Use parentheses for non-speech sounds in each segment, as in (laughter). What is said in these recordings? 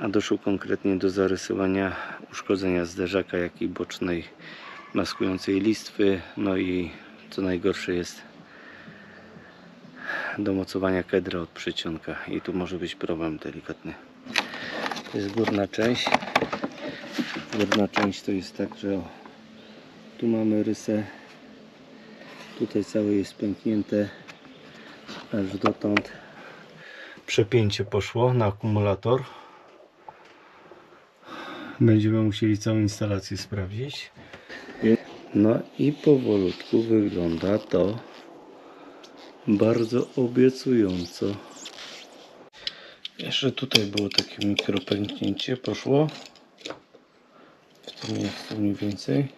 a doszło konkretnie do zarysowania uszkodzenia zderzaka, jak i bocznej maskującej listwy, no i co najgorsze jest do mocowania kedra od przycionka i tu może być problem delikatny. To jest górna część. Górna część to jest tak, że o, tu mamy rysę, tutaj całe jest pęknięte aż dotąd. Przepięcie poszło na akumulator. Będziemy musieli całą instalację sprawdzić. No i powolutku wygląda to bardzo obiecująco. Jeszcze tutaj było takie mikropęknięcie, poszło. W tym miejscu mniej więcej.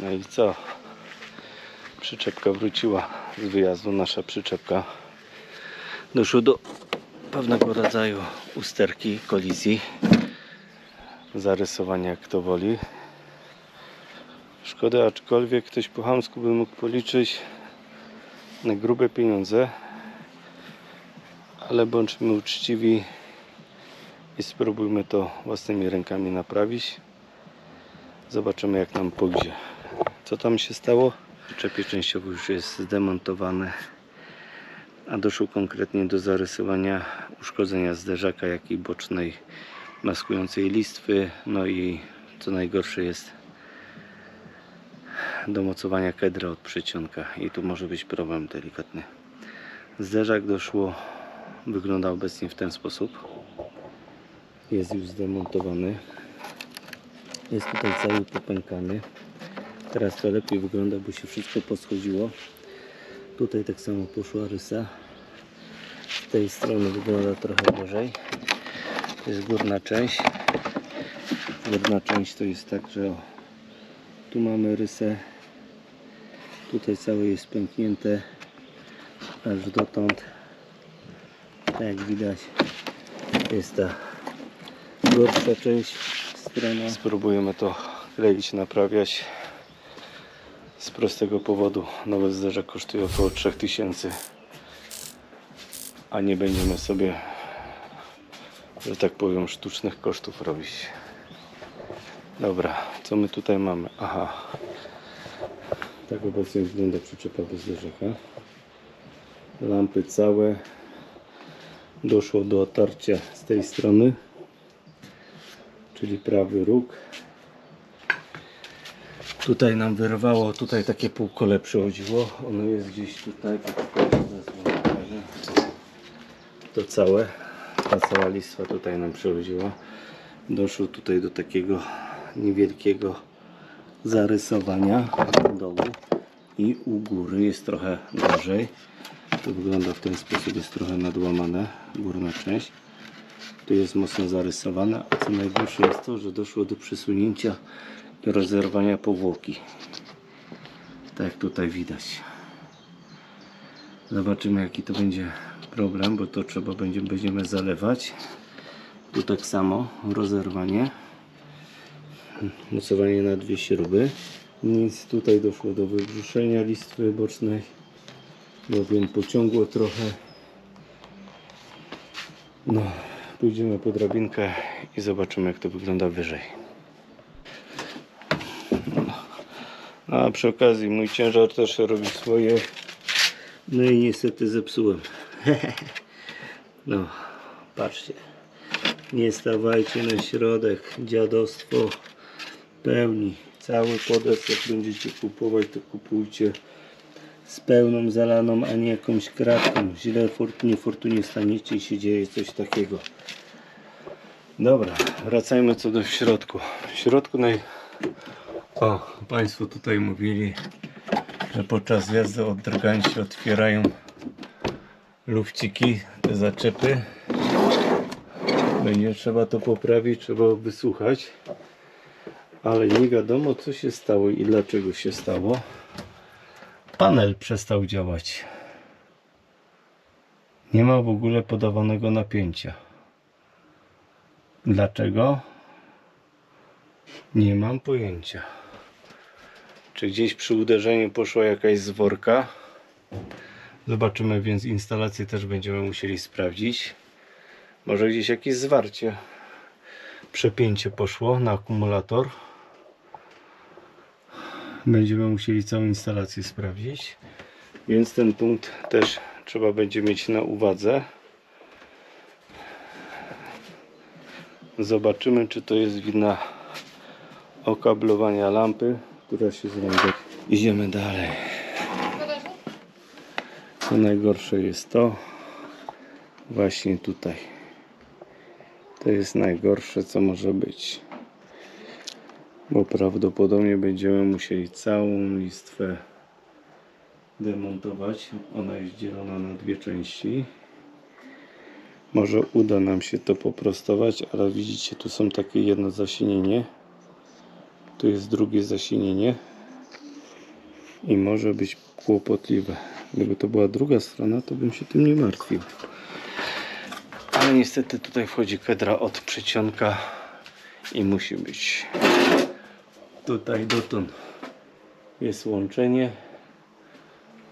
No i co? Przyczepka wróciła z wyjazdu, nasza przyczepka. Doszło do pewnego rodzaju usterki, kolizji. Zarysowania jak to woli. Szkoda, aczkolwiek ktoś po chamsku by mógł policzyć na grube pieniądze. Ale bądźmy uczciwi i spróbujmy to własnymi rękami naprawić. Zobaczymy jak nam pójdzie. Co tam się stało? Przyczepie częściowo już jest zdemontowane, a doszło konkretnie do zarysowania uszkodzenia zderzaka, jak i bocznej maskującej listwy, no i co najgorsze jest do mocowania kedra od przycionka i tu może być problem delikatny. Zderzak doszło, wygląda obecnie w ten sposób. Jest już zdemontowany. Jest tutaj cały popękany. Teraz to lepiej wygląda, bo się wszystko poschodziło. Tutaj tak samo poszła rysa. Z tej strony wygląda trochę gorzej. To jest górna część. Górna część to jest tak, że o, tu mamy rysę. Tutaj całe jest pęknięte aż dotąd. Tak jak widać jest ta gorsza część strona. Spróbujemy to kleić, naprawiać. Z prostego powodu. Nowy zderzak kosztuje około 3000 a nie będziemy sobie że tak powiem sztucznych kosztów robić. Dobra, co my tutaj mamy? aha. Tak obecnie wygląda przyczepa bez zderzaka. Lampy całe. Doszło do otarcia z tej strony czyli prawy róg Tutaj nam wyrwało, tutaj takie półkole przechodziło. Ono jest gdzieś tutaj. to całe, ta cała listwa tutaj nam przechodziła. Doszło tutaj do takiego niewielkiego zarysowania dołu i u góry jest trochę gorzej. To wygląda w ten sposób, jest trochę nadłamane, górna część. Tu jest mocno zarysowane, a co najgorsze jest to, że doszło do przesunięcia i rozerwania powłoki. Tak tutaj widać. Zobaczymy jaki to będzie problem, bo to trzeba będzie, będziemy zalewać. Tu tak samo rozerwanie. Mocowanie na dwie śruby. Nic tutaj doszło do wybrzuszenia listwy bocznej. Bowiem pociągło trochę. No, pójdziemy po drabinkę i zobaczymy jak to wygląda wyżej. A przy okazji mój ciężar też robi swoje. No i niestety zepsułem. (laughs) No, patrzcie. Nie stawajcie na środek. Dziadostwo pełni. Cały podest jak będziecie kupować, to kupujcie z pełną zalaną, a nie jakąś kratką. Źle fort, niefortunnie staniecie i się dzieje coś takiego. Dobra, wracajmy co do środku. W środku naj... O, Państwo tutaj mówili, że podczas jazdy od drgań się otwierają lufciki, te zaczepy. Będzie trzeba to poprawić, trzeba wysłuchać. Ale nie wiadomo co się stało i dlaczego się stało. Panel przestał działać. Nie ma w ogóle podawanego napięcia. Dlaczego? Nie mam pojęcia. Czy gdzieś przy uderzeniu poszła jakaś zworka? Zobaczymy, więc instalację też będziemy musieli sprawdzić. Może gdzieś jakieś zwarcie, przepięcie poszło na akumulator. Będziemy musieli całą instalację sprawdzić. Więc ten punkt też trzeba będzie mieć na uwadze. Zobaczymy, czy to jest wina okablowania lampy, która się znajduje. Idziemy dalej. Co najgorsze jest to właśnie tutaj. To jest najgorsze, co może być. Bo prawdopodobnie będziemy musieli całą listwę demontować. Ona jest dzielona na dwie części. Może uda nam się to poprostować, ale widzicie, tu są takie jedno zasinienie. Tu jest drugie zasinienie. I może być kłopotliwe. Gdyby to była druga strona, to bym się tym nie martwił. Ale niestety tutaj wchodzi kedra od przecionka i musi być. Tutaj dotąd jest łączenie,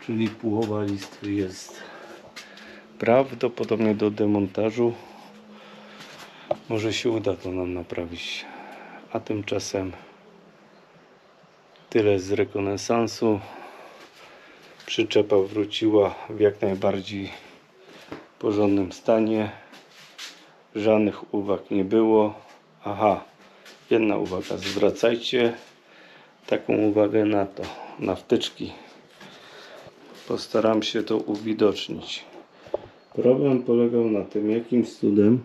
czyli połowa listwy jest prawdopodobnie do demontażu. Może się uda to nam naprawić. A tymczasem tyle z rekonesansu. Przyczepa wróciła w jak najbardziej porządnym stanie. Żadnych uwag nie było. Aha, jedna uwaga. Zwracajcie taką uwagę na to, na wtyczki. Postaram się to uwidocznić. Problem polegał na tym, jakimś cudem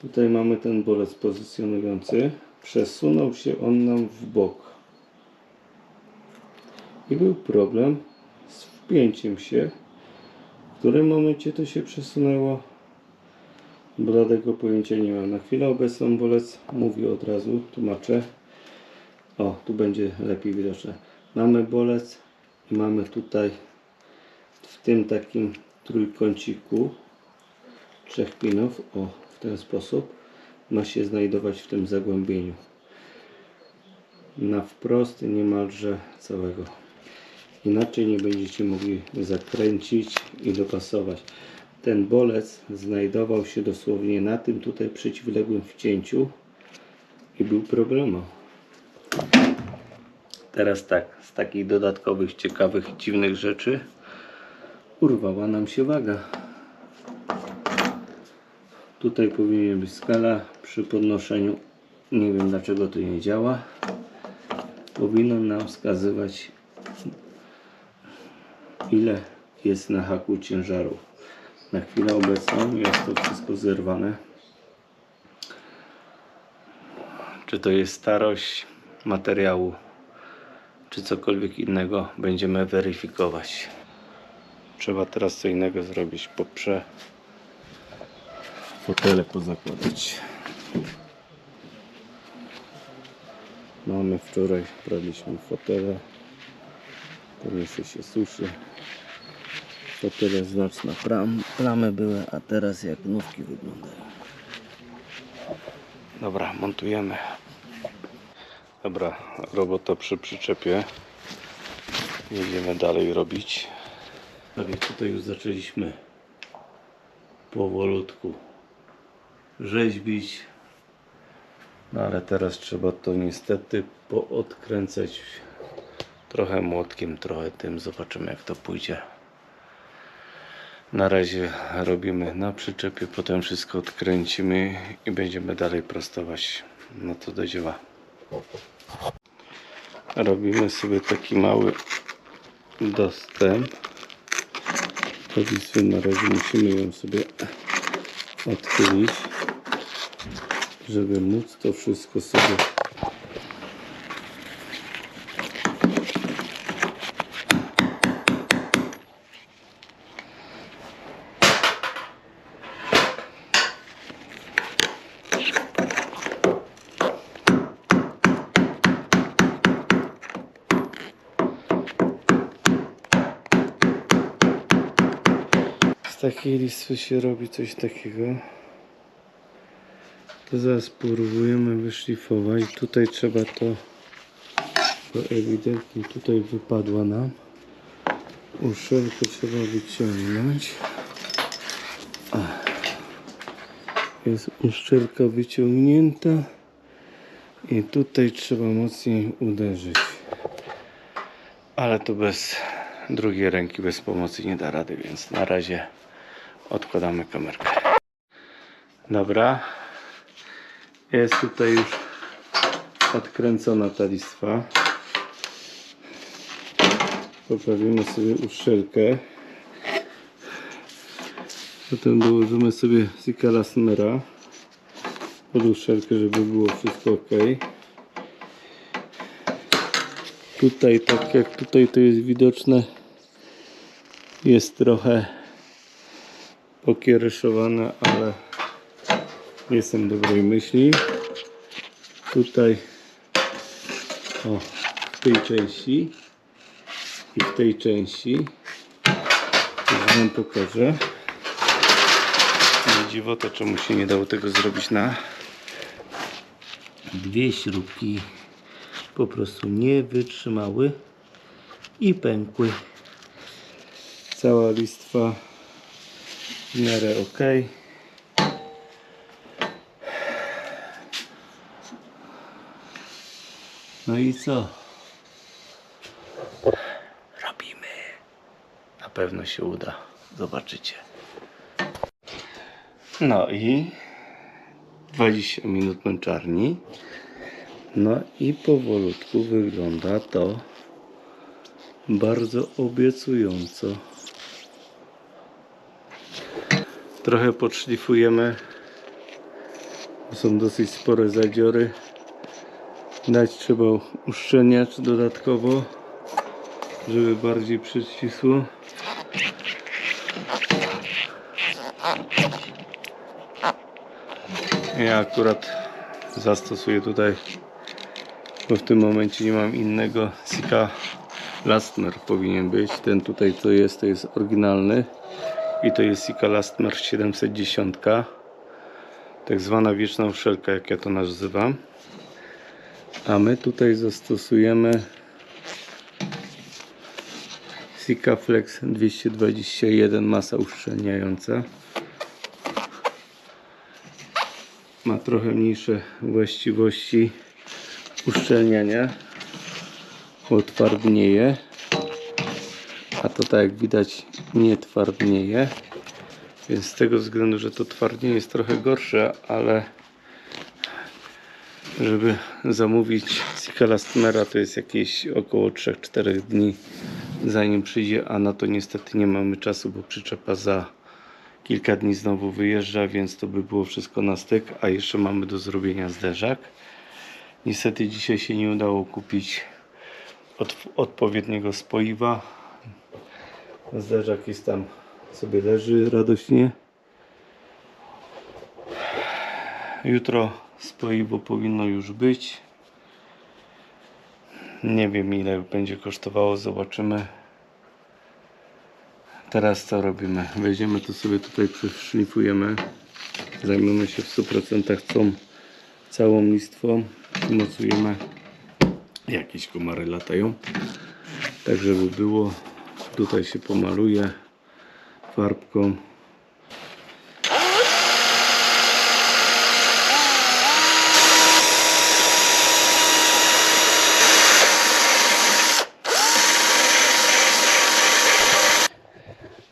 tutaj mamy ten bolec pozycjonujący. Przesunął się on nam w bok. I był problem z wpięciem się. W którym momencie to się przesunęło? Bladego pojęcia nie mam. Na chwilę obecną bolec mówi od razu, tłumaczę. O, tu będzie lepiej widoczne. Mamy bolec i mamy tutaj w tym takim trójkąciku trzech pinów, o, w ten sposób ma się znajdować w tym zagłębieniu. Na wprost niemalże całego. Inaczej nie będziecie mogli zakręcić i dopasować. Ten bolec znajdował się dosłownie na tym tutaj przeciwległym wcięciu i był problemem. Teraz tak, z takich dodatkowych, ciekawych, dziwnych rzeczy urwała nam się waga. Tutaj powinien być skala przy podnoszeniu. Nie wiem dlaczego to nie działa. Powinno nam wskazywać ile jest na haku ciężaru. Na chwilę obecną jest to wszystko zerwane. Czy to jest starość materiału, czy cokolwiek innego, będziemy weryfikować. Trzeba teraz co innego zrobić, poprze fotele pozakładać. Mamy wczoraj, braliśmy fotele. To jeszcze się suszy. Fotele znaczne plam, plamy były, a teraz jak nówki wyglądają. Dobra, montujemy. Dobra, robota przy przyczepie. Jedziemy dalej robić. Tak jak tutaj już zaczęliśmy powolutku rzeźbić. No ale teraz trzeba to niestety poodkręcać trochę młotkiem, trochę tym. Zobaczymy jak to pójdzie. Na razie robimy na przyczepie, potem wszystko odkręcimy i będziemy dalej prostować. No to do dzieła. Robimy sobie taki mały dostęp. Powiedzmy na razie musimy ją sobie odchylić, żeby móc to wszystko sobie takiej listwy się robi coś takiego. To zaraz spróbujemy wyszlifować. Tutaj trzeba to tylko ewidentnie tutaj wypadła nam. Uszelkę trzeba wyciągnąć. Jest uszczelka wyciągnięta i tutaj trzeba mocniej uderzyć. Ale to bez drugiej ręki, bez pomocy nie da rady, więc na razie odkładamy kamerkę. Dobra. Jest tutaj już odkręcona ta listwa. Poprawimy sobie uszczelkę. Potem dołożymy sobie Zika Smera pod uszczelkę, żeby było wszystko ok. Tutaj, tak jak tutaj to jest widoczne, jest trochę pokiereszowane, ale jestem dobrej myśli. Tutaj o, w tej części i w tej części już Wam pokażę. Nie dziwota, czemu się nie dało tego zrobić na dwie śrubki po prostu nie wytrzymały i pękły. Cała listwa w miarę ok. No i co? Robimy. Na pewno się uda. Zobaczycie. No i 20 minut męczarni. No i powolutku wygląda to bardzo obiecująco. Trochę podszlifujemy. Są dosyć spore zadziory. Dać trzeba uszczelniacz dodatkowo, żeby bardziej przycisło. Ja akurat zastosuję tutaj, bo w tym momencie nie mam innego. Sika Lastmer powinien być. Ten tutaj co jest, to jest oryginalny. I to jest Sika Lastmer 710. Tak zwana wieczna uszelka, jak ja to nazywam. A my tutaj zastosujemy Sika Flex 221 masa uszczelniająca. Ma trochę mniejsze właściwości uszczelniania, bo twardnieje. A to tak jak widać nie twardnieje. Więc z tego względu, że to twardnieje jest trochę gorsze, ale żeby zamówić Sikalastmera to jest jakieś około 3-4 dni zanim przyjdzie, a na to niestety nie mamy czasu, bo przyczepa za kilka dni znowu wyjeżdża, więc to by było wszystko na styk, a jeszcze mamy do zrobienia zderzak. Niestety dzisiaj się nie udało kupić od, odpowiedniego spoiwa. Zderzak jest tam sobie leży radośnie. Jutro spoiwo powinno już być. Nie wiem ile będzie kosztowało, zobaczymy. Teraz co robimy? Weźmiemy to sobie tutaj przeszlifujemy. Zajmiemy się w 100% tą całą listwą. Mocujemy. Jakieś komary latają. Tak żeby było. Tutaj się pomaluje farbką.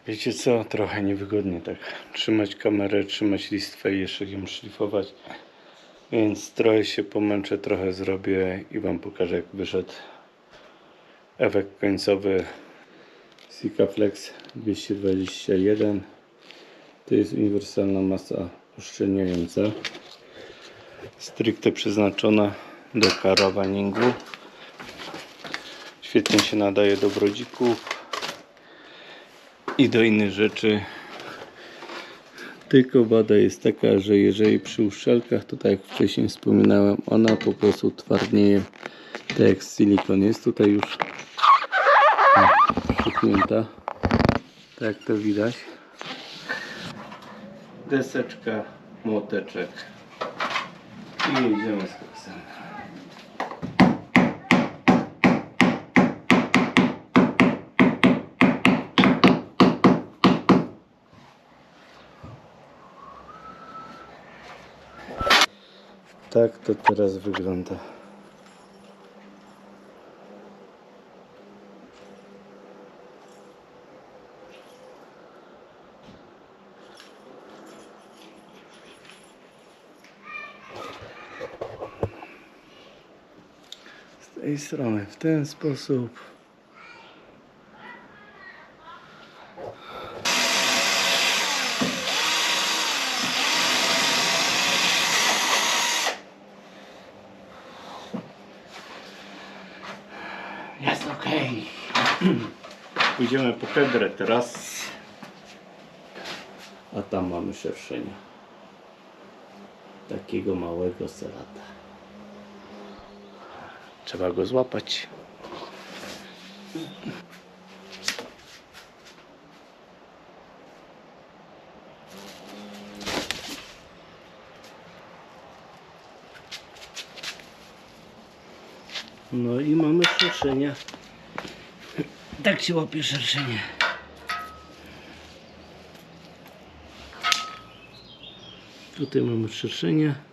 Wiecie co? Trochę niewygodnie tak trzymać kamerę, trzymać listwę i jeszcze ją szlifować. Więc trochę się pomęczę, trochę zrobię i Wam pokażę jak wyszedł efekt końcowy Sikaflex 221 to jest uniwersalna masa uszczelniająca stricte przeznaczona do karawaningu świetnie się nadaje do brodzików i do innych rzeczy. Tylko wada jest taka, że jeżeli przy uszczelkach, to tak jak wcześniej wspominałem, ona po prostu twardnieje tak jak silikon. Jest tutaj już zamknięta. Tak to widać. Deseczka, młoteczek i jedziemy z koksem. Tak to teraz wygląda. Tej strony w ten sposób. Jest ok. (clears throat) Pójdziemy po kedrę teraz. A tam mamy szerszenia. Takiego małego salata. Trzeba go złapać. No i mamy szerszenia. Tak się łapie szerszenie. Tutaj mamy szerszenia.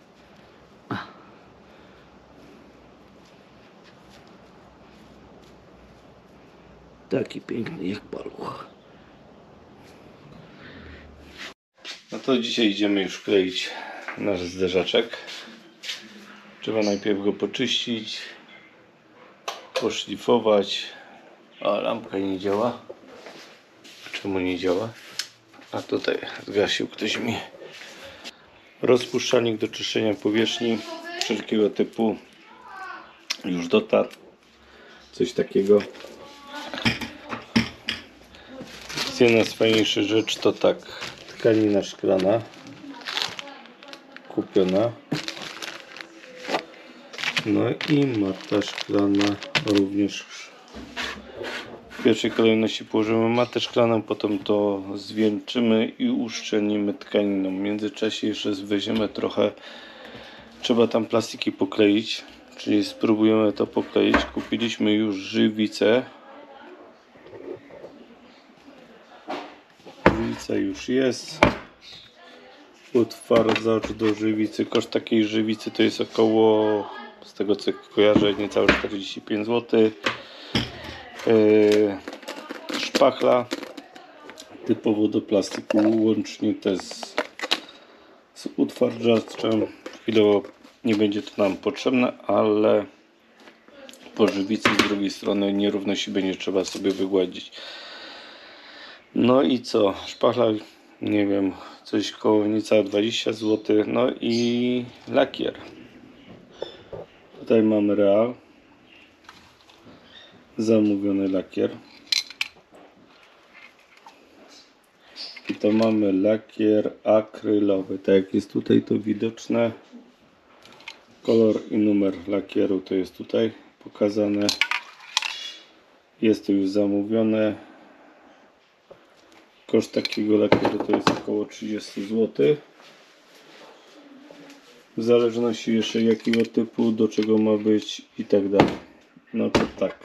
Taki piękny jak paluch. No to dzisiaj idziemy już kleić nasz zderzaczek. Trzeba najpierw go poczyścić, poszlifować. A lampka nie działa. Czemu nie działa? A tutaj zgasił ktoś mi rozpuszczalnik do czyszczenia powierzchni wszelkiego typu już dotarł coś takiego jedna z fajniejszych rzeczy to tak tkanina szklana kupiona no i mata szklana również w pierwszej kolejności położymy matę szklaną, potem to zwieńczymy i uszczelnimy tkaniną. W międzyczasie jeszcze weźmiemy trochę, trzeba tam plastiki pokleić, czyli spróbujemy to pokleić. Kupiliśmy już żywicę. Żywica już jest. Utwardzacz do żywicy. Koszt takiej żywicy to jest około, z tego co kojarzę, niecałe 45 zł. Yy, szpachla typowo do plastiku łącznie też z, z utwardzaczem chwilowo nie będzie to nam potrzebne ale po żywicy z drugiej strony nierówności będzie trzeba sobie wygładzić no i co szpachla nie wiem coś koło niecałe 20 zł no i lakier tutaj mamy real zamówiony lakier. I to mamy lakier akrylowy. Tak jak jest tutaj to widoczne. Kolor i numer lakieru to jest tutaj pokazane. Jest to już zamówione. Koszt takiego lakieru to jest około 30 zł. W zależności jeszcze jakiego typu, do czego ma być i tak dalej. No to tak.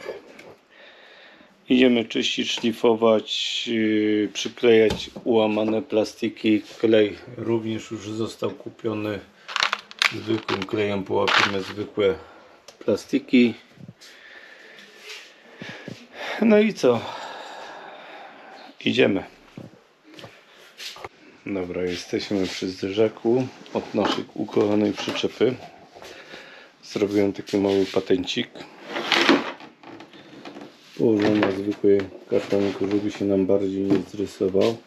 Idziemy czyścić, szlifować, yy, przyklejać ułamane plastiki. Klej również już został kupiony. Zwykłym klejem połapiemy zwykłe plastiki. No i co? Idziemy. Dobra, jesteśmy przy zderzaku od naszej ukochanej przyczepy. Zrobiłem taki mały patencik położony na zwykły kartoniku, żeby się nam bardziej nie zrysował.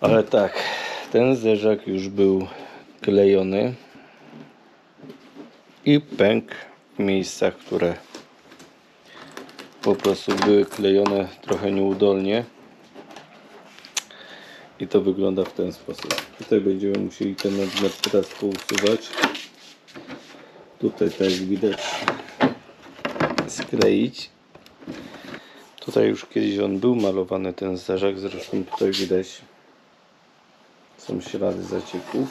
Ale tak, ten zderzak już był klejony i pękł w miejscach, które po prostu były klejone trochę nieudolnie. I to wygląda w ten sposób. Tutaj będziemy musieli ten nadmiar teraz pousuwać. Tutaj tak widać skleić. Tutaj już kiedyś on był malowany ten zderzak, zresztą tutaj widać są ślady zacieków.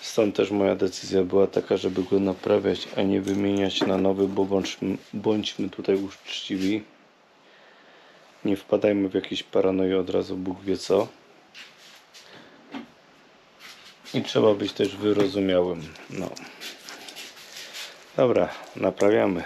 Stąd też moja decyzja była taka, żeby go naprawiać, a nie wymieniać na nowy, bo bądźmy, bądźmy tutaj uczciwi. Nie wpadajmy w jakieś paranoje od razu, Bóg wie co. I trzeba być też wyrozumiałym. No. Dobra, naprawiamy.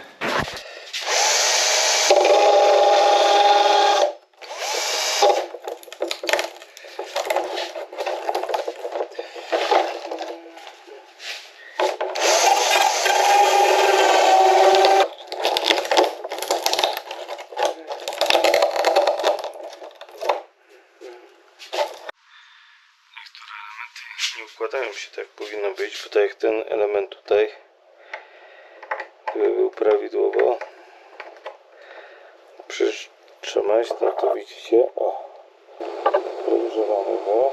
Układają się tak powinno być, bo tak jak ten element tutaj gdyby był prawidłowo przytrzymać, no to widzicie, o rozgrzewamy go.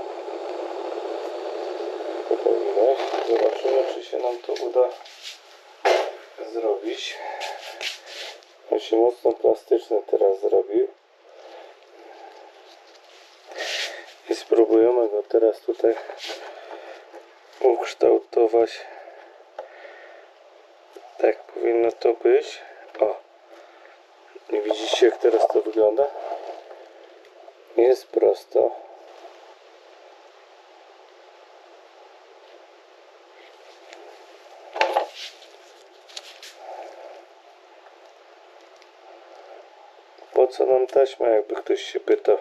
Widać, zobaczymy czy się nam to uda zrobić. On się mocno plastyczny teraz zrobił. I spróbujemy go teraz tutaj ukształtować. Tak powinno to być. O! Widzicie jak teraz to wygląda? Jest prosto. Po co nam taśma, jakby ktoś się pytał?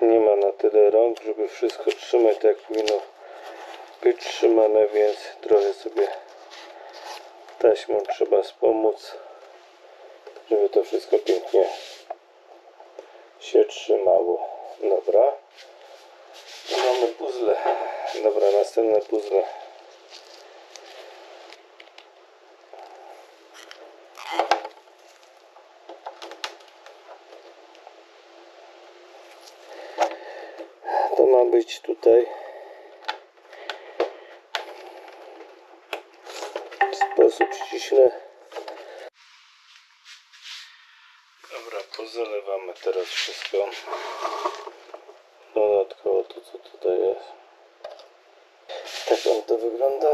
Nie ma na tyle rąk, żeby wszystko trzymać tak jak powinno być trzymane, więc trochę sobie taśmą trzeba wspomóc, żeby to wszystko pięknie się trzymało. Dobra. Mamy puzzle. Dobra, następne puzzle. To ma być tutaj ściśle. Dobra, pozalewamy teraz wszystko. Dodatkowo to co tutaj jest. Tak on to wygląda.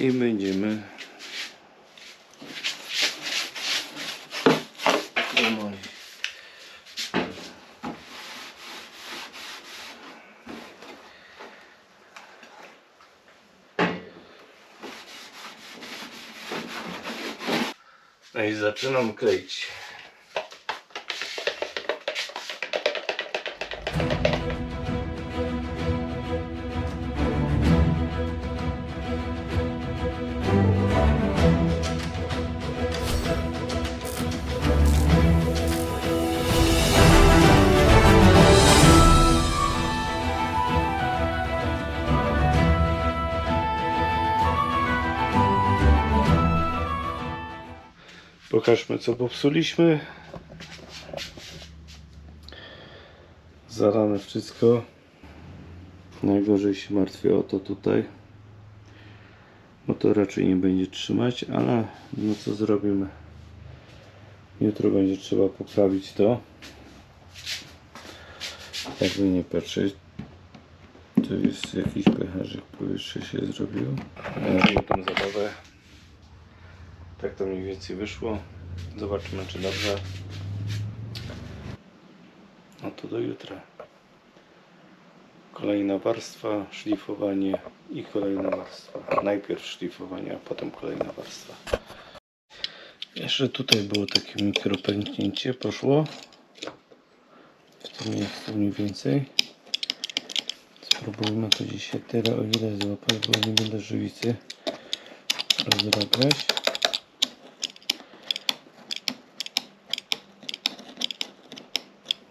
I będziemy No i zaczynam kleić. Pokażmy co popsuliśmy. Zarane wszystko. Najgorzej się martwię o to tutaj. Bo to raczej nie będzie trzymać, ale no co zrobimy? Jutro będzie trzeba poprawić to. Jakby nie patrzeć. To jest jakiś pęcherzyk powietrze się zrobił. Ja tą zabawę. Tak to mniej więcej wyszło. Zobaczymy czy dobrze. No to do jutra. Kolejna warstwa, szlifowanie i kolejna warstwa. Najpierw szlifowanie, a potem kolejna warstwa. Jeszcze tutaj było takie mikropęknięcie, poszło. W tym miejscu mniej więcej. Spróbujmy to dzisiaj tyle, o ile złapać, bo nie będę żywicy rozrabiać.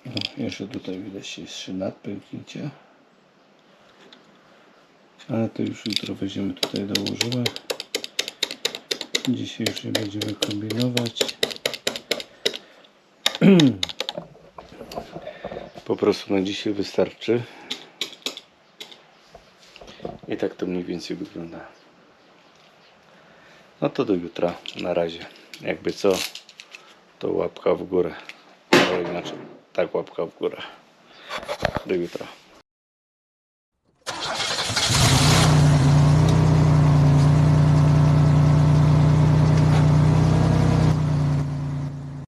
No, jeszcze tutaj widać jeszcze nadpęknięcie. Ale to już jutro weźmiemy tutaj dołożymy. Dzisiaj już nie będziemy kombinować. (clears throat) Po prostu na dzisiaj wystarczy. I tak to mniej więcej wygląda. No to do jutra. Na razie. Jakby co, to łapka w górę. Ale inaczej, tak łapka w górę. Do jutra.